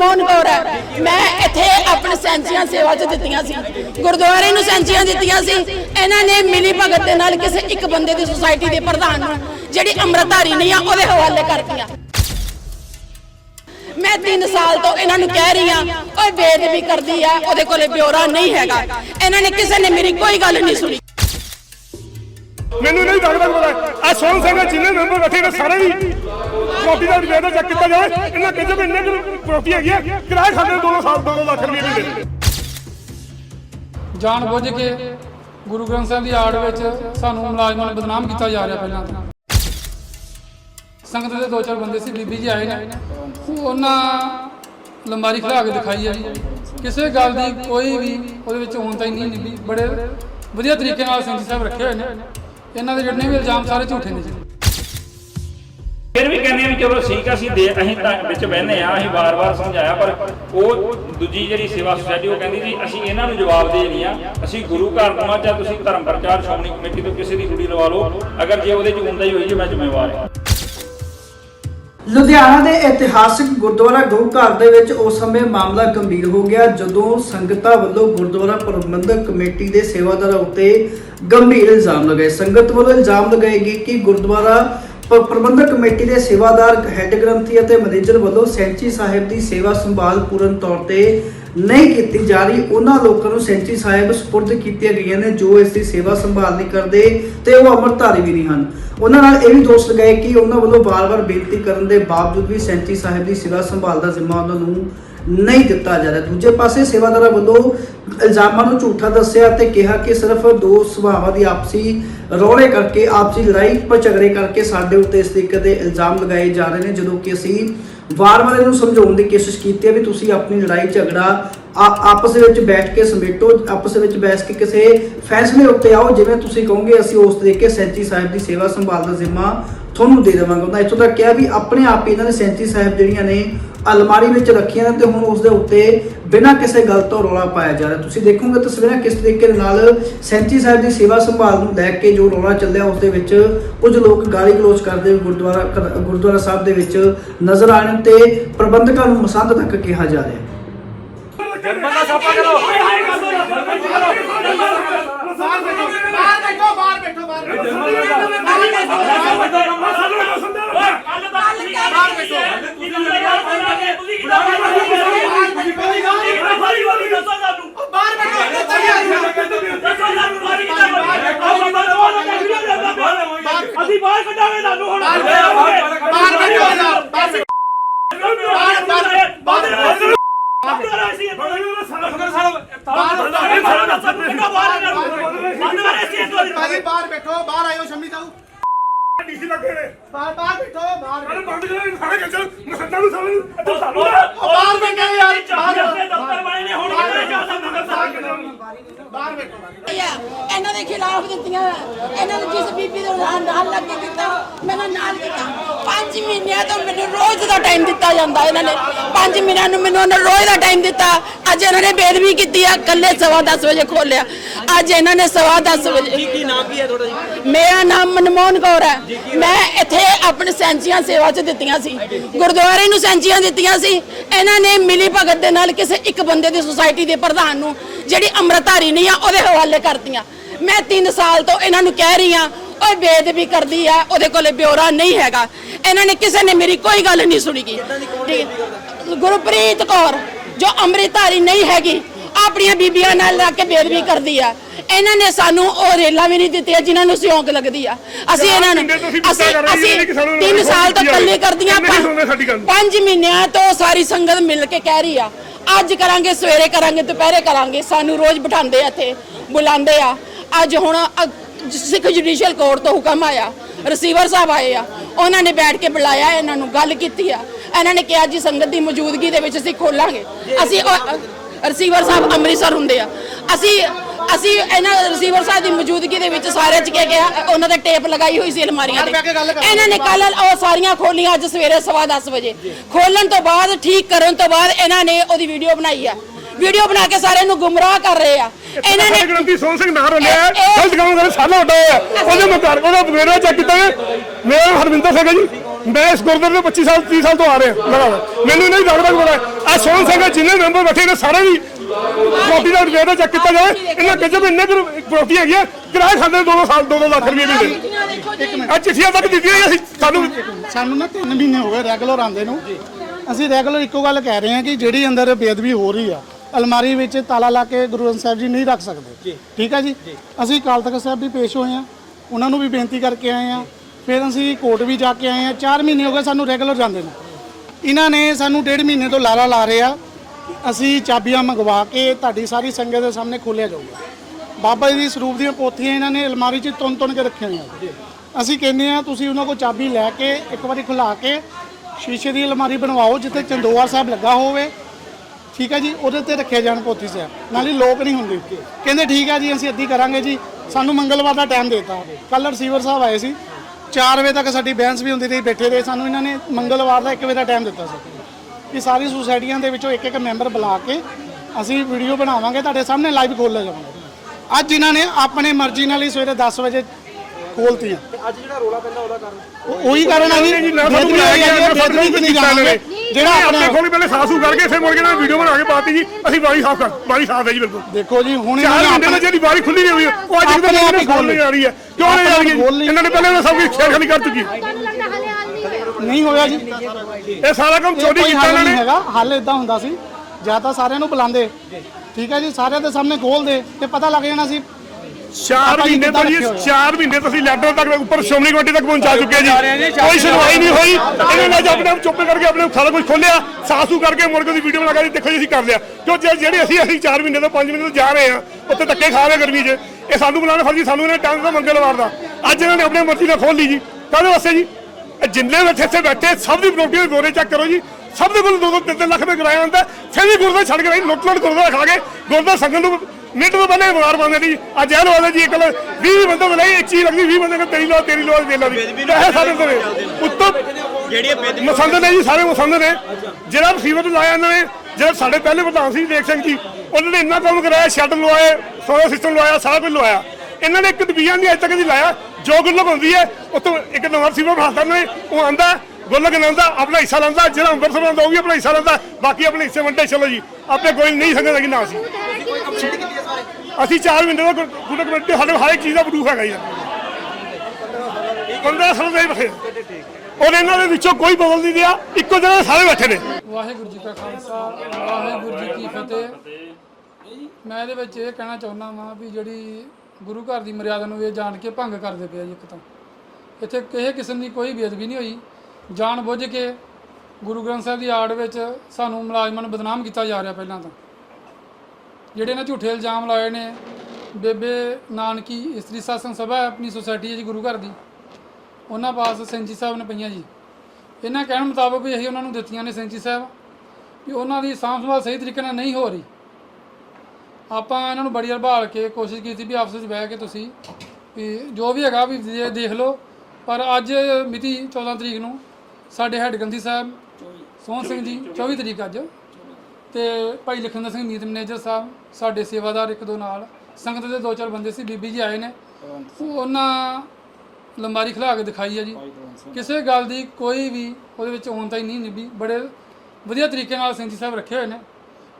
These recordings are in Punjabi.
ਮਨਮੋਹਨ ਕੌਰ ਹੈ। ਮੈਂ ਇੱਥੇ ਆਪਣੇ ਸੈਂਚੀਆਂ ਸੇਵਾ 'ਚ ਦਿੱਤੀਆਂ ਸੀ। ਗੁਰਦੁਆਰੇ ਨੂੰ ਸੈਂਚੀਆਂ ਦਿੱਤੀਆਂ ਸੀ। ਇਹਨਾਂ ਨੇ ਮਿਲੀ ਭਗਤ ਦੇ ਨਾਲ ਕਿਸੇ ਇੱਕ ਬੰਦੇ ਦੀ ਸੁਸਾਇਟੀ ਦੇ ਪ੍ਰਧਾਨ ਨੂੰ, ਜਿਹੜੀ ਅੰਮ੍ਰਿਤਧਾਰੀ ਨਹੀਂ ਆ, ਉਹਦੇ ਹਵਾਲੇ ਕਰਤੀਆਂ ਮੈਂ 3 ਸਾਲ ਤੋਂ ਇਹਨਾਂ ਨੂੰ ਕਹਿ ਰਹੀ ਆ ਓਏ ਬੇਦਬੀ ਕਰਦੀ ਆ, ਉਹਦੇ ਕੋਲੇ ਬਿਓਰਾ ਨਹੀਂ ਹੈਗਾ। ਇਹਨਾਂ ਨੇ ਕਿਸੇ ਨੇ ਮੇਰੀ ਕੋਈ ਗੱਲ ਨਹੀਂ ਸੁਣੀ। ਮੈਨੂੰ ਨਹੀਂ ਲੱਗਦਾ ਪਤਾ। ਆ ਸੋਹਣ ਸਿੰਘ ਜਿੰਨੇ ਮੈਂਬਰ ਬੈਠੇ ਨੇ, ਸਾਰੇ ਵੀ ਪ੍ਰਾਪਰਟੀ ਦਾ ਰਿਜ਼ਲਟ ਚੈੱਕ ਕੀਤਾ ਜਾਏ। ਇਹਨਾਂ ਕਹਿੰਦੇ ਵੀ ਇੰਨੇ ਪ੍ਰਾਪਰਟੀ ਹੈਗੀ ਆ, ਕਿਰਾਏ ਖਾਂਦੇ ਦੋ ਸਾਲ, ਦੋ ਲੱਖ ਰੁਪਏ ਦੇ ਦੇ ਜਾਣ ਬੁੱਝ ਕੇ ਗੁਰੂ ਗ੍ਰੰਥ ਸਾਹਿਬ ਦੀ ਆੜ ਵਿੱਚ ਸਾਨੂੰ ਮੁਲਾਜ਼ਮਾਂ ਨੂੰ ਬਦਨਾਮ ਕੀਤਾ ਜਾ ਰਿਹਾ ਪਹਿਲਾਂ ਤਾਂ। ਸੰਗਤ ਦੇ ਦੋ ਚਾਰ ਬੰਦੇ ਸੀ, ਬੀਬੀ ਜੀ ਆਏ ਨੇ। ਉਹਨਾਂ ਲੰਬਾਰੀ ਖਿਲਾ ਕੇ ਦਿਖਾਈ ਹੈ ਜੀ। ਕਿਸੇ ਗੱਲ ਦੀ ਕੋਈ ਵੀ ਉਹਦੇ ਵਿੱਚ ਹੁਣ ਤਾਂ ਹੀ ਨਹੀਂ ਨਿਭੀ ਬੜੇ ਵਧੀਆ ਤਰੀਕੇ ਨਾਲ ਸਿੰਘ ਸਾਹਿਬ ਰੱਖੇ ਹੋਏ ਨੇ। ਇਹਨਾਂ ਦੇ ਜਿੰਨੇ ਵੀ ਇਲਜ਼ਾਮ ਸਾਰੇ ਝੂਠੇ ਨੇ ਜੀ। ਫਿਰ ਵੀ ਕਹਿੰਦੇ ਆ ਵੀ ਚਲੋ ਠੀਕ ਆ, ਅਸੀਂ ਦੇ ਅਸੀਂ ਤਾਂ ਵਿੱਚ ਬਹਿੰਦੇ ਆ, ਅਸੀਂ ਵਾਰ-ਵਾਰ ਸਮਝਾਇਆ, ਪਰ ਉਹ ਦੂਜੀ ਜਿਹੜੀ ਸੇਵਾ ਸੁਸਾਇਟੀ, ਉਹ ਕਹਿੰਦੀ ਜੀ, ਅਸੀਂ ਇਹਨਾਂ ਨੂੰ ਜਵਾਬ ਦੇ ਨਹੀਂ ਆ। ਅਸੀਂ ਗੁਰੂ ਘਰ ਤੋਂ ਆ, ਜਾਂ ਤੁਸੀਂ ਧਰਮ ਪ੍ਰਚਾਰ, ਸ਼੍ਰੋਮਣੀ ਕਮੇਟੀ ਤੋਂ ਕਿਸੇ ਦੀ ਕੁੜੀ ਲਵਾ ਲਓ। ਅਗਰ ਜੇ ਉਹਦੇ ਚ ਹੁੰਦਾ ਹੀ ਹੋਈ, ਜੀ ਮੈਂ ਜ਼ਿੰਮੇਵਾਰ ਹਾਂ। ਲੁਧਿਆਣਾ ਦੇ ਇਤਿਹਾਸਕ ਗੁਰਦੁਆਰਾ ਗੁਰੂ ਘਰ ਦੇ ਵਿੱਚ ਉਸ ਸਮੇਂ ਮਾਮਲਾ ਗੰਭੀਰ ਹੋ ਗਿਆ, ਜਦੋਂ ਸੰਗਤਾਂ ਵੱਲੋਂ ਗੁਰਦੁਆਰਾ ਪ੍ਰਬੰਧਕ ਕਮੇਟੀ ਦੇ ਸੇਵਾਦਾਰਾਂ ਉੱਤੇ ਗੰਭੀਰ ਇਲਜ਼ਾਮ ਲਗਾਏ। ਸੰਗਤ ਵੱਲੋਂ ਇਲਜ਼ਾਮ ਲਗਾਏ ਗਏ ਕਿ ਗੁਰਦੁਆਰਾ ਪ੍ਰਬੰਧਕ ਕਮੇਟੀ ਦੇ ਸੇਵਾਦਾਰ ਹੈੱਡ ਗ੍ਰੰਥੀ ਅਤੇ ਮੈਨੇਜਰ ਵੱਲੋਂ ਸੈਂਚੀ ਸਾਹਿਬ ਦੀ ਸੇਵਾ ਸੰਭਾਲ ਪੂਰਨ ਤੌਰ ਤੇ ਨਹੀਂ ਕੀਤੀ ਜਾ ਰਹੀ। ਉਹਨਾਂ ਲੋਕਾਂ ਨੂੰ ਸੈਂਚੀ ਸਾਹਿਬ ਸਪੁਰਦ ਕੀਤੀਆਂ ਗਈਆਂ ਨੇ, ਜੋ ਇਸ ਦੀ ਸੇਵਾ ਸੰਭਾਲ ਨਹੀਂ ਕਰਦੇ ਤੇ ਉਹ ਅੰਮ੍ਰਿਤਧਾਰੀ ਵੀ ਨਹੀਂ ਹਨ। ਉਹਨਾਂ ਨਾਲ ਇਹ ਵੀ ਦੋਸ਼ ਲਗਾਏ ਕਿ ਉਹਨਾਂ ਵੱਲੋਂ ਵਾਰ-ਵਾਰ ਬੇਨਤੀ ਕਰਨ ਦੇ ਬਾਵਜੂਦ ਵੀ ਸੈਂਚੀ ਸਾਹਿਬ ਦੀ ਸੇਵਾ ਸੰਭਾਲ ਦਾ ਜ਼ਿੰਮਾ ਉਹਨਾਂ ਨੂੰ ਨਹੀਂ ਦਿੱਤਾ ਜਾ ਰਿਹਾ। ਦੂਜੇ ਪਾਸੇ ਸੇਵਾਦਾਰਾਂ ਵੱਲੋਂ ਇਲਜ਼ਾਮਾਂ ਨੂੰ ਝੂਠਾ ਦੱਸਿਆ ਤੇ ਕਿਹਾ ਕਿ ਸਿਰਫ ਦੋ ਸੁਭਾਵਾਂ ਦੀ ਆਪਸੀ ਰੌਲੇ ਕਰਕੇ, ਆਪਸੀ ਲੜਾਈ ਪਰ ਝਗੜੇ ਕਰਕੇ ਸਾਡੇ ਉੱਤੇ ਇਸ ਤਰੀਕੇ ਦੇ ਇਲਜ਼ਾਮ ਲਗਾਏ ਜਾ ਰਹੇ ਨੇ, ਜਦੋਂ ਕਿ ਅਸੀਂ ਵਾਰ-ਵਾਰ ਇਹਨੂੰ ਸਮਝਾਉਣ ਦੀ ਕੋਸ਼ਿਸ਼ ਕੀਤੀ ਹੈ ਵੀ ਤੁਸੀਂ ਆਪਣੀ ਲੜਾਈ, ਝਗੜਾ, ਆ- ਆਪਸ ਵਿੱਚ ਬੈਠ ਕੇ ਸਮੇਟੋ, ਆਪਸ ਵਿੱਚ ਬੈਠ ਕੇ ਕਿਸੇ ਫੈਸਲੇ ਉੱਤੇ ਆਓ, ਜਿਵੇਂ ਤੁਸੀਂ ਕਹੋਗੇ, ਅਸੀਂ ਉਸ ਤਰੀਕੇ ਸੈਂਚੀ ਸਾਹਿਬ ਦੀ ਸੇਵਾ ਸੰਭਾਲ ਦਾ ਜ਼ਿੰਮਾ ਤੁਹਾਨੂੰ ਦੇ ਦੇਵਾਂਗੇ। ਉਹਨਾਂ ਇੱਥੋਂ ਤੱਕ ਕਿਹਾ ਵੀ ਆਪਣੇ ਆਪ ਹੀ ਇਹਨਾਂ ਨੇ ਸੈਂਚੀ ਸਾਹਿਬ ਜਿਹੜੀਆਂ ਨੇ, ਅਲਮਾਰੀ ਵਿੱਚ ਰੱਖੀਆਂ ਨੇ ਤੇ ਹੁਣ ਉਸ ਦੇ ਉੱਤੇ ਬਿਨਾਂ ਕਿਸੇ ਗੱਲ ਤੋਂ ਰੌਲਾ ਪਾਇਆ ਜਾ ਰਿਹਾ। ਤੁਸੀਂ ਦੇਖੋਗੇ ਤਸਵੀਰਾਂ ਕਿਸ ਤਰੀਕੇ ਦੇ ਨਾਲ ਸੈਂਚੀ ਸਾਹਿਬ ਦੀ ਸੇਵਾ ਸੰਭਾਲ ਨੂੰ ਲੈ ਕੇ ਜੋ ਰੌਲਾ ਚੱਲਿਆ, ਉਸ ਦੇ ਵਿੱਚ ਕੁਝ ਲੋਕ ਗਾਲੀ ਗਲੋਚ ਕਰਦੇ ਹੋਏ ਗੁਰਦੁਆਰਾ ਗੁਰਦੁਆਰਾ ਸਾਹਿਬ ਦੇ ਵਿੱਚ ਨਜ਼ਰ ਆਣ ਤੇ ਪ੍ਰਬੰਧਕਾਂ ਨੂੰ ਮਸੰਦ ਤੱਕ ਕਿਹਾ ਜਾ ਰਿਹਾ ਹੈ ਜਰਮਨ ਦਾ ਛਾਪਾ ਕਰੋ ਅਸੀਂ ਬਾਹਰ ਕੱਢਾਂਗੇ ਤੁਹਾਨੂੰ ਹੁਣ ਬਾਹਰ ਬਾਹਰ ਕੱਢੋ ਨਾ, ਬਸ। ਬਾਹਰ ਬਾਹਰ ਬਾਹਰ ਭਾਜੀ ਬਾਹਰ ਬੈਠੋ ਬਾਹਰ ਆਇਓ ਸ਼ਮੀ ਜਾਓ ਡੀਸੀ ਲੱਗੇ ਨੇ। ਬਾਹਰ ਬਾਹਰ ਬੈਠੋ ਬਾਹਰ ਅਰੇ ਬੈਠੋ। ਬੰਦ ਕਰੇ ਸਾਰੇ ਚੱਲ ਮਸੰਦਾਂ ਨੂੰ ਸਾਰੇ ਇੱਥੇ ਸਾਨੂੰ ਉਹ ਬਾਹਰ ਬੈਠੋ ਯਾਰ ਬਾਹਰ ਦਫ਼ਤਰ ਬਣੇ ਨੇ ਹੁਣ ਕਿਹੜੇ ਜਾ ਸਕਦੇ ਬਾਹਰ ਬੈਠੋ। ਆ, ਇਹਨਾਂ ਦੇ ਖਿਲਾਫ ਦਿੱਤੀਆਂ। ਇਹਨਾਂ ਨੇ ਜਿਸ ਬੀਬੀ ਦੇ ਨਾਲ ਨਾਲ ਲੱਗ ਕੇ ਕੀਤਾ ਮੈਨੂੰ ਨਾਲ ਕੀਤਾ। 5 ਮਹੀਨਿਆਂ ਤੋਂ ਮੈਨੂੰ ਰੋਜ਼ ਦਾ ਟਾਈਮ ਦਿੱਤਾ ਜਾਂਦਾ ਇਹਨਾਂ ਨੇ। 5 ਮਹੀਨਿਆਂ ਨੂੰ ਮੈਨੂੰ ਉਹਨਾਂ ਰੋਜ਼ ਦਾ ਟਾਈਮ ਦਿੱਤਾ। ਅੱਜ ਇਹਨਾਂ ਨੇ ਬੇਦਬੀ ਕੀਤੀ ਆ ਕੱਲੇ ਸਵਾ 10 ਵਜੇ ਖੋਲਿਆ ਅੱਜ ਇਹਨਾਂ ਨੇ ਸਵਾ 10 ਵਜੇ ਕੀ ਨਾਮ ਕੀ ਹੈ ਤੁਹਾਡਾ ਮੇਰਾ ਨਾਮ ਮਨਮੋਹਨ ਕੌਰ ਹੈ। ਮੈਂ ਇੱਥੇ ਆਪਣੇ ਸੈਂਚੀਆਂ ਸੇਵਾ 'ਚ ਦਿੱਤੀਆਂ ਸੀ। ਗੁਰਦੁਆਰੇ ਨੂੰ ਸੈਂਚੀਆਂ ਦਿੱਤੀਆਂ ਸੀ। ਇਹਨਾਂ ਨੇ ਮਿਲੀ ਭਗਤ ਦੇ ਨਾਲ ਕਿਸੇ ਇੱਕ ਬੰਦੇ ਦੀ ਸੁਸਾਇਟੀ ਦੇ ਪ੍ਰਧਾਨ ਨੂੰ ਜਿਹੜੀ ਅੰਮ੍ਰਿਤਧਾਰੀ ਨਹੀਂ ਆ ਉਹਦੇ ਹਵਾਲੇ ਕਰਤੀਆਂ। ਮੈਂ 3 ਸਾਲ ਤੋਂ ਇਹਨਾਂ ਨੂੰ ਕਹਿ ਰਹੀ ਆ ਓਏ ਬੇਦਬੀ ਕਰਦੀ ਆ ਉਹਦੇ ਕੋਲੇ ਬਿਓਰਾ ਨਹੀਂ ਹੈਗਾ। ਇਹਨਾਂ ਨੇ ਕਿਸੇ ਨੇ ਮੇਰੀ ਕੋਈ ਗੱਲ ਨਹੀਂ ਸੁਣੀ ਗੀ। ਗੁਰਪ੍ਰੀਤ ਕੌਰ ਜੋ ਅੰਮ੍ਰਿਤਧਾਰੀ ਨਹੀਂ ਹੈਗੀ ਆਪਣੀਆਂ ਬੀਬੀਆਂ ਨਾਲ ਲੱਗ ਕੇ ਬੇਦਬੀ ਕਰਦੀ ਆ। ਇਹਨਾਂ ਨੇ ਸਾਨੂੰ ਉਹ ਰੇਲਾਂ ਵੀ ਨਹੀਂ ਦਿੱਤੀਆਂ ਜਿਨ੍ਹਾਂ ਨੂੰ ਸਿਉਂਕ ਲੱਗਦੀ ਆ। ਅਸੀਂ ਇਹਨਾਂ ਨੂੰ ਅਸੀਂ ਕਰ ਰਹੇ ਹੋ, ਅਸੀਂ ਜਿਹੜੀ ਕਿ ਸਾਨੂੰ 3 ਸਾਲ ਤੋਂ ਕੱਲੇ। ਕਰਦੀਆਂ। 5 ਮਹੀਨਿਆਂ ਤੋਂ ਸਾਰੀ ਸੰਗਤ ਮਿਲ ਕੇ ਕਹਿ ਰਹੀ ਆ। ਅੱਜ ਕਰਾਂਗੇ ਸਵੇਰੇ ਕਰਾਂਗੇ ਦੁਪਹਿਰੇ ਕਰਾਂਗੇ ਸਾਨੂੰ ਰੋਜ਼ ਬਿਠਾਉਂਦੇ ਆ ਇੱਥੇ ਬੁਲਾਉਂਦੇ ਆ। ਅੱਜ ਹੁਣ ਸਿੱਖ ਜੁਡੀਸ਼ੀਅਲ ਕੋਰਟ ਤੋਂ ਹੁਕਮ ਆਇਆ ਰਿਸੀਵਰ ਸਾਹਿਬ ਆਏ ਆ। ਉਹਨਾਂ ਨੇ ਬੈਠ ਕੇ ਬੁਲਾਇਆ ਇਹਨਾਂ ਨੂੰ ਗੱਲ ਕੀਤੀ ਆ। ਇਹਨਾਂ ਨੇ ਕਿਹਾ ਜੀ ਸੰਗਤ ਦੀ ਮੌਜੂਦਗੀ ਦੇ ਵਿੱਚ ਅਸੀਂ ਖੋਲਾਂਗੇ। ਅਸੀਂ ਰਿਸੀਵਰ ਸਾਹਿਬ ਅੰਮ੍ਰਿਤਸਰ ਹੁੰਦੇ ਆ। ਅਸੀਂ ਅਸੀਂ ਇਹਨਾਂ ਰਿਸੀਵਰ ਸਾਹਿਬ ਦੀ ਮੌਜੂਦਗੀ ਦੇ ਵਿੱਚ ਸਾਰੇ ਚ ਕੇ ਗਿਆ ਉਹਨਾਂ ਦੇ ਟੇਪ ਲਗਾਈ ਹੋਈ ਸੀ ਅਲਮਾਰੀਆਂ ਤੇ। ਇਹਨਾਂ ਨੇ ਕੱਲ ਉਹ ਸਾਰੀਆਂ ਖੋਲੀਆਂ ਅੱਜ ਸਵੇਰੇ ਸਵਾ 10 ਵਜੇ। ਖੋਲਣ ਤੋਂ ਬਾਅਦ ਠੀਕ ਕਰਨ ਤੋਂ ਬਾਅਦ ਇਹਨਾਂ ਨੇ ਉਹਦੀ ਵੀਡੀਓ ਬਣਾਈ ਆ। ਵੀਡੀਓ ਬਣਾ ਕੇ ਸਾਰਿਆਂ ਨੂੰ ਗੁੰਮਰਾਹ ਕਰ ਰਹੇ ਆ। ਇਹਨਾਂ ਨੇ ਗ੍ਰੰਥੀ ਸੋਹਣ ਸਿੰਘ ਨਾਮ ਰਲਿਆ ਗਲਤ ਕੰਮ ਕਰੇ ਸਾਲਾ ਵੱਡਾ ਹੋਇਆ। ਉਹਦੇ ਮੁਤਾਬਕ ਉਹਦਾ ਮੇਰਾ ਚੈੱਕ ਕੀਤਾ ਮੇਰਾ ਹਰਵਿੰਦਰ ਸਿੰਘ ਹੈ ਜੀ। ਮੈਂ ਇਸ ਗੁਰਦੁਆਰੇ ਦੇ 25 ਸਾਲ 30 ਸਾਲ ਤੋਂ ਆ ਰਿਹਾ। ਮੈਨੂੰ ਨਹੀਂ ਲੱਗਦਾ ਬੜਾ ਆ ਸੋਹਣ ਸਿੰਘ ਜਿੰਨੇ ਮੈਂਬਰ ਬੈਠੇ ਨੇ ਸਾਰੇ ਵੀ ਪ੍ਰੋਪਰਟੀ ਦਾ ਦਾ ਚੈੱਕ ਕੀਤਾ ਜਾਏ ਇਹਨਾਂ ਵੀ ਇੰਨੇ ਪ੍ਰੋਪਰਟੀ ਹੈਗੀ ਆ ਕਿਰਾਏ ਖਾਂਦੇ 2 ਸਾਲ 2 ਲੱਖ ਰੁਪਏ ਜੀ ਆ ਚਿੱਠੀਆਂ ਤੱਕ ਦਿੱਤੀਆਂ ਜੀ ਅਸੀਂ ਸਾਨੂੰ ਸਾਨੂੰ ਨਾ 3 ਮਹੀਨੇ ਹੋ ਗਏ ਰੈਗੂਲਰ ਆਉਂਦੇ ਨੂੰ। ਅਸੀਂ ਰੈਗੂਲਰ ਇੱਕੋ ਗੱਲ ਕਹਿ ਰਹੇ ਹਾਂ ਕਿ ਜਿਹੜੀ ਅੰਦਰ ਬੇਅਦਬੀ ਹੋ ਰਹੀ ਆ ਅਲਮਾਰੀ ਵਿੱਚ ਤਾਲਾ ਲਾ ਕੇ ਗੁਰੂ ਗ੍ਰੰਥ ਸਾਹਿਬ ਜੀ ਨਹੀਂ ਰੱਖ ਸਕਦੇ। ਠੀਕ ਹੈ ਜੀ? ਅਸੀਂ ਅਕਾਲ ਤਖਤ ਸਾਹਿਬ ਵੀ ਪੇਸ਼ ਹੋਏ ਆ ਉਹਨਾਂ ਨੂੰ ਵੀ ਬੇਨਤੀ ਕਰਕੇ ਆਏ ਆ ਫਿਰ ਅਸੀਂ ਕੋਰਟ ਵੀ ਜਾ ਕੇ ਆਏ ਆ 4 ਮਹੀਨੇ ਹੋ ਗਏ ਸਾਨੂੰ ਰੈਗੂਲਰ ਜਾਂਦੇ ਨੇ। ਇਹਨਾਂ ਨੇ ਸਾਨੂੰ ਡੇਢ ਮਹੀਨੇ ਤੋਂ ਲਾਰਾ ਲਾ ਰਹੇ ਆ। ਅਸੀਂ ਚਾਬੀਆਂ ਮੰਗਵਾ ਕੇ ਤੁਹਾਡੀ ਸਾਰੀ ਸੰਗਤ ਦੇ ਸਾਹਮਣੇ ਖੋਲਿਆ ਜਾਊਗਾ। ਬਾਬਾ ਜੀ ਦੀ ਸਰੂਪ ਦੀਆਂ ਪੋਥੀਆਂ ਇਹਨਾਂ ਨੇ ਅਲਮਾਰੀ 'ਚ ਤੁੰਨ ਤੁੰਨ ਕੇ ਰੱਖੀਆਂ ਹੋਈਆਂ ਅਸੀਂ ਕਹਿੰਦੇ ਆ ਤੁਸੀਂ ਉਹਨਾਂ ਕੋਲ ਚਾਬੀ ਲੈ ਕੇ ਇੱਕ ਵਾਰੀ ਖੁਲਾ ਕੇ ਸ਼ੀਸ਼ੇ ਦੀ ਅਲਮਾਰੀ ਬਣਵਾਓ, ਜਿੱਥੇ ਚੰਦੋਆ ਸਾਹਿਬ ਲੱਗਾ ਹੋਵੇ। ਠੀਕ ਹੈ ਜੀ, ਉਹਦੇ ਤੇ ਰੱਖਿਆ ਜਾਣ ਪੋਥੀ ਸਾਹਿਬ। ਨਾਲੇ ਲੋਕ ਨਹੀਂ ਹੁੰਦੇ। ਕਹਿੰਦੇ ਠੀਕ ਹੈ ਜੀ, ਅਸੀਂ ਅੱਧੀ ਕਰਾਂਗੇ ਜੀ। ਸਾਨੂੰ ਮੰਗਲਵਾਰ ਦਾ ਟਾਈਮ ਦਿੱਤਾ। ਕੱਲ ਰਸੀਵਰ ਸਾਹਿਬ ਆਏ ਸੀ। 4 ਵਜੇ ਤੱਕ ਸਾਡੀ ਬੈਂਸ ਵੀ ਹੁੰਦੀ ਰਹੀ, ਬੈਠੇ ਰਹੇ। ਸਾਨੂੰ ਇਹਨਾਂ ਨੇ ਮੰਗਲਵਾਰ ਦਾ 1 ਵਜੇ ਦਾ ਟਾਈਮ ਦਿੱਤਾ ਸੀ। ਕਿ ਸਾਰੀ ਸੁਸਾਇਟੀਆਂ ਦੇ ਵਿੱਚੋਂ ਇੱਕ ਇੱਕ ਮੈਂਬਰ ਬੁਲਾ ਕੇ ਅਸੀਂ ਵੀਡੀਓ ਬਣਾਵਾਂਗੇ ਤੁਹਾਡੇ ਸਾਹਮਣੇ ਲਾਈਵ ਖੋਲ੍ਹਿਆ ਜਾਵਾਂਗਾ ਅੱਜ ਇਹਨਾਂ ਨੇ ਆਪਣੇ ਮਰਜ਼ੀ ਨਾਲ ਹੀ ਸਵੇਰੇ 10 ਵਜੇ ਖੋਲਤੀਆਂ ਅੱਜ ਜਿਹੜਾ ਰੋਲਾ ਪੈਂਦਾ ਉਹਦਾ ਕਾਰਨ? ਉਹੀ ਕਾਰਨ ਆ ਨਹੀਂ ਜਿਹੜਾ ਆਪਣੇ ਕੋਲ ਪਹਿਲੇ ਸਾਸੂ ਕਰਕੇ ਫਿਰ ਮੁੜ ਕੇ ਨਾ ਵੀਡੀਓ ਬਣਾ ਕੇ ਪਾਤੀ ਜੀ। ਅਸੀਂ ਬਾਰੀ ਸਾਫ਼ ਕਰ ਬਾਰੀ ਸਾਫ਼ ਹੈ ਜੀ ਬਿਲਕੁਲ। ਦੇਖੋ ਜੀ ਹੁਣ ਇਹਨਾਂ ਨੇ ਜਿਹੜੀ ਬਾਰੀ ਖੁੱਲੀ ਨਹੀਂ ਹੋਈ ਉਹ ਅੱਜ ਆਪਣੇ ਆਪ ਕਿਤੇ ਹੀ ਖੋਲ ਨਹੀਂ ਆ ਰਹੀ ਹੈ। ਕਿਉਂ ਨਹੀਂ ਆ ਰਹੀ ਇਹਨਾਂ ਨੇ ਪਹਿਲੇ ਸਭ ਕੁਝ ਖੇਡ ਖਾਲੀ ਕਰ ਚੁੱਕੀ। ਨਹੀਂ ਹੋਇਆ ਜੀ। ਇਹ ਸਾਰਾ ਕੰਮ ਚੋਰੀ ਕੀਤਾ ਹੱਲ ਇਹਨਾਂ ਨੇ? ਹੈਗਾ। ਹੱਲ ਇਦਾਂ ਹੁੰਦਾ ਸੀ ਜਾਂ ਤਾਂ ਸਾਰਿਆਂ ਨੂੰ ਬੁਲਾਉਂਦੇ। ਠੀਕ ਹੈ ਜੀ ਸਾਰਿਆਂ ਦੇ ਸਾਹਮਣੇ ਖੋਲਦੇ ਤੇ ਪਤਾ ਲੱਗ ਜਾਣਾ ਸੀ। ਚਾਰ ਆਪਾਂ ਜੀ ਮਹੀਨੇ ਤੋਂ ਜੀ ਰੱਖੇ ਹੋਏ ਆ? ਚਾਰ ਮਹੀਨੇ ਤੋਂ ਅਸੀਂ ਲੈਟਰ ਤੱਕ ਉੱਪਰ ਸ਼੍ਰੋਮਣੀ ਕਮੇਟੀ ਤੱਕ ਪਹੁੰਚਾ ਚੁੱਕੇ ਜੀ। ਕੋਈ ਸੁਣਵਾਈ ਨਹੀਂ ਹੋਈ। ਇਹਨਾਂ ਨੇ ਅੱਜ ਆਪਣੇ ਆਪ ਚੁੱਪ ਕਰਕੇ ਆਪਣੇ ਸਾਰਾ ਕੁਝ ਖੋਲਿਆ ਸਾਸੂ ਕਰਕੇ ਮੁੜ ਕੇ ਦੀ ਵੀਡੀਓ ਬਣਾ ਕੇ ਦੇਖੋ ਜੀ ਅਸੀਂ ਕਰ ਲਿਆ। ਕਿਉਂ ਜੇ ਜਿਹੜੇ ਅਸੀਂ ਅਸੀਂ 4 ਮਹੀਨੇ ਤੋਂ 5 ਮਹੀਨੇ ਤੋਂ ਜਾ ਰਹੇ ਹਾਂ ਉੱਥੇ ਧੱਕੇ ਖਾ ਰਹੇ ਗਰਮੀ 'ਚ। ਇਹ ਸਾਨੂੰ ਬੁਲਾਉਣਾ ਫਰਜੀ ਸਾਨੂੰ ਇਹਨਾਂ ਟਾਈਮ ਦਾ ਮੰਗਲਵਾਰ ਦਾ। ਅੱਜ ਇਹਨਾਂ ਨੇ ਆਪਣੀ ਮਰਜ਼ੀ ਨਾਲ ਖੋਲ ਲਈ ਜੀ। ਕਾਹਦੇ ਵਾਸਤੇ ਜੀ? ਜਿੰਨੇ ਬੈਠੇ ਇੱਥੇ ਬੈਠੇ ਸਭ ਦੀ ਪ੍ਰੋਪਰਟੀ ਦੇ ਗੋਰੇ ਚੈੱਕ ਕਰੋ ਜੀ। ਸਭ ਦੇ ਕੋਲ 2-2 ਲੱਖ ਰੁਪਏ ਕਿਰਾਇਆ ਹੁੰਦਾ। ਫਿਰ ਵੀ ਗੁਰਦਾ ਛੱਡ ਕੇ ਨਹੀਂ ਲੁੱਟ ਲੁੱਟ ਗੁਰਦਾ ਖਾ ਕੇ ਗੁਰਦਾ ਸੰਗਤ ਨੂੰ ਮਿੰਟ ਤੋਂ ਪਹਿਲੇ ਮਾਰ ਪਾਉਂਦੇ ਜੀ। ਅੱਜ ਇਹ ਲਵਾਦੇ ਜੀ ਇੱਕ 20 ਬੰਦੇ ਤੋਂ ਨਹੀਂ ਇੱਕ ਚੀਜ਼ ਲੱਗਦੀ 20 ਬੰਦੇ ਨੂੰ ਤੇਰੀ ਲੋ ਤੇਰੀ ਲੋ ਦੇ ਲਾ ਦੀ ਇਹ ਸਾਰੇ ਦੇ ਉੱਤੋਂ ਜਿਹੜੀ ਮਸੰਦ ਨੇ ਜੀ ਸਾਰੇ ਮਸੰਦ ਨੇ। ਜਿਹੜਾ ਰਿਸੀਵਰ ਲਾਇਆ ਇਹਨਾਂ ਨੇ ਜਿਹੜਾ ਸਾਡੇ ਪਹਿਲੇ ਪ੍ਰਧਾਨ ਸੀ ਦੇਖ ਸਿੰਘ ਜੀ ਉਹਨਾਂ ਨੇ ਇੰਨਾ ਕੰਮ ਕਰਾਇਆ ਸ਼ੈੱਡ ਲਵਾਏ ਸੋਲਰ ਸਿਸਟਮ ਲਵਾਇਆ ਸਾਰਾ ਕੁਝ ਲਵਾਇਆ। ਇਹਨਾਂ ਨੇ ਇੱਕ ਡਿਵੀਜ਼ਨ ਨਹੀਂ ਅਜੇ ਤੱਕ ਨਹੀਂ ਲਾਇਆ। ਜੋ ਗੁੱਲਕ ਹੁੰਦੀ ਹੈ, ਉੱਥੋਂ ਇੱਕ ਨਵਾਂ ਰਿਸੀਵਰ ਬਿਠਾਤਾ ਨੇ, ਉਹ ਆਂਦਾ ਗੁੱਲਕ ਲੈਂਦਾ ਆਪਣਾ ਹਿੱਸਾ ਲੈਂਦਾ, ਜਿਹੜਾ ਅੰਮ੍ਰਿਤਸਰ ਆਉਂਦਾ ਉਹ ਵੀ ਆਪਣਾ ਹਿੱਸਾ ਲੈਂਦਾ, ਬਾਕੀ ਆਪਣੇ ਹਿੱਸੇ ਵੰਡੇ ਚਲੋ ਜੀ। ਆਪਣੇ ਕੋਈ ਨਹੀਂ ਸੰਗਦਾ ਕਿ ਨਾ ਸੀ ਅਸੀਂ 4 ਮਹੀਨੇ ਦਾ ਗੁੱਲਕ ਕਮੇਟੀ, ਸਾਡੇ ਹਰ ਇੱਕ ਚੀਜ਼ ਦਾ ਪ੍ਰੂਫ ਹੈਗਾ ਜੀ। 15 ਸਾਲ ਦੇ ਬੈਠੇ ਔਰ ਇਹਨਾਂ ਦੇ ਵਿੱਚੋਂ ਕੋਈ ਬਦਲ ਨਹੀਂ ਦਿਆ ਇੱਕੋ ਜਗ੍ਹਾ ਸਾਰੇ ਬੈਠੇ ਨੇ। ਵਾਹਿਗੁਰੂ ਜੀ ਕਾ ਖਾਲਸਾ, ਵਾਹਿਗੁਰੂ ਜੀ ਕੀ ਫਤਿਹ। ਮੈਂ ਇਹਦੇ ਵਿੱਚ ਇਹ ਕਹਿਣਾ ਚਾਹੁੰਦਾ ਵਾਂ ਵੀ ਜਿਹੜੀ ਗੁਰੂ ਘਰ ਦੀ ਮਰਿਆਦਾ ਨੂੰ ਇਹ ਜਾਣ ਕੇ ਭੰਗ ਕਰਦੇ ਪਿਆ ਜੀ ਇੱਕ ਤਾਂ। ਇੱਥੇ ਕਿਸੇ ਕਿਸਮ ਦੀ ਕੋਈ ਬੇਅਦਬੀ ਨਹੀਂ ਹੋਈ। ਜਾਣ ਬੁੱਝ ਕੇ ਗੁਰੂ ਗ੍ਰੰਥ ਸਾਹਿਬ ਦੀ ਆੜ ਵਿੱਚ ਸਾਨੂੰ ਮੁਲਾਜ਼ਮਾਂ ਨੂੰ ਬਦਨਾਮ ਕੀਤਾ ਜਾ ਰਿਹਾ ਪਹਿਲਾਂ ਤਾਂ। ਜਿਹੜੇ ਇਹਨਾਂ ਝੂਠੇ ਇਲਜ਼ਾਮ ਲਾਏ ਨੇ, ਬੇਬੇ ਨਾਨਕੀ ਇਸਤਰੀ ਸਾਸਨ ਸਭਾ ਆਪਣੀ ਸੁਸਾਇਟੀ ਹੈ ਜੀ ਗੁਰੂ ਘਰ ਦੀ। ਉਹਨਾਂ ਪਾਸ ਸੈਂਚੀ ਸਾਹਿਬ ਨੇ ਪਈਆਂ ਜੀ। ਇਹਨਾਂ ਕਹਿਣ ਮੁਤਾਬਕ ਵੀ ਇਹੀ ਉਹਨਾਂ ਨੂੰ ਦਿੱਤੀਆਂ ਨੇ ਸੈਂਚੀ ਸਾਹਿਬ, ਵੀ ਉਹਨਾਂ ਦੀ ਸਾਂਭ ਸੰਭਾਲ ਸਹੀ ਤਰੀਕੇ ਨਾਲ ਨਹੀਂ ਹੋ ਰਹੀ। ਆਪਾਂ ਇਹਨਾਂ ਨੂੰ ਬੜੀ ਹਰਬਾਲ ਕੇ ਕੋਸ਼ਿਸ਼ ਕੀਤੀ ਵੀ ਆਪਸ ਵਿੱਚ ਬਹਿ ਕੇ ਤੁਸੀਂ ਵੀ ਜੋ ਵੀ ਹੈਗਾ ਵੀ ਦੇ- ਦੇਖ ਲਓ। ਪਰ ਅੱਜ ਮਿਤੀ 14 ਤਰੀਕ ਨੂੰ ਸਾਡੇ ਹੈੱਡ ਗ੍ਰੰਥੀ ਸਾਹਿਬ ਸੋਹਣ ਸਿੰਘ ਜੀ 24 ਤਰੀਕ ਅੱਜ। ਤੇ ਭਾਈ ਲਖਿੰਦਰ ਸਿੰਘ ਮੀਤ ਮੈਨੇਜਰ ਸਾਹਿਬ, ਸਾਡੇ ਸੇਵਾਦਾਰ ਇੱਕ ਦੋ ਨਾਲ, ਸੰਗਤ ਦੇ ਦੋ ਚਾਰ ਬੰਦੇ ਸੀ, ਬੀਬੀ ਜੀ ਆਏ ਨੇ। ਉਹਨਾਂ ਲੰਬਾਰੀ ਖਿਲਾ ਕੇ ਦਿਖਾਈ ਹੈ ਜੀ। ਕਿਸੇ ਗੱਲ ਦੀ ਕੋਈ ਵੀ ਉਹਦੇ ਵਿੱਚ ਹੋਂਦਾ ਹੀ ਨਹੀਂ ਨਿੱਬੀ ਬੜੇ ਵਧੀਆ ਤਰੀਕੇ ਨਾਲ ਸਿੰਘ ਜੀ ਸਾਹਿਬ ਰੱਖੇ ਹੋਏ ਨੇ।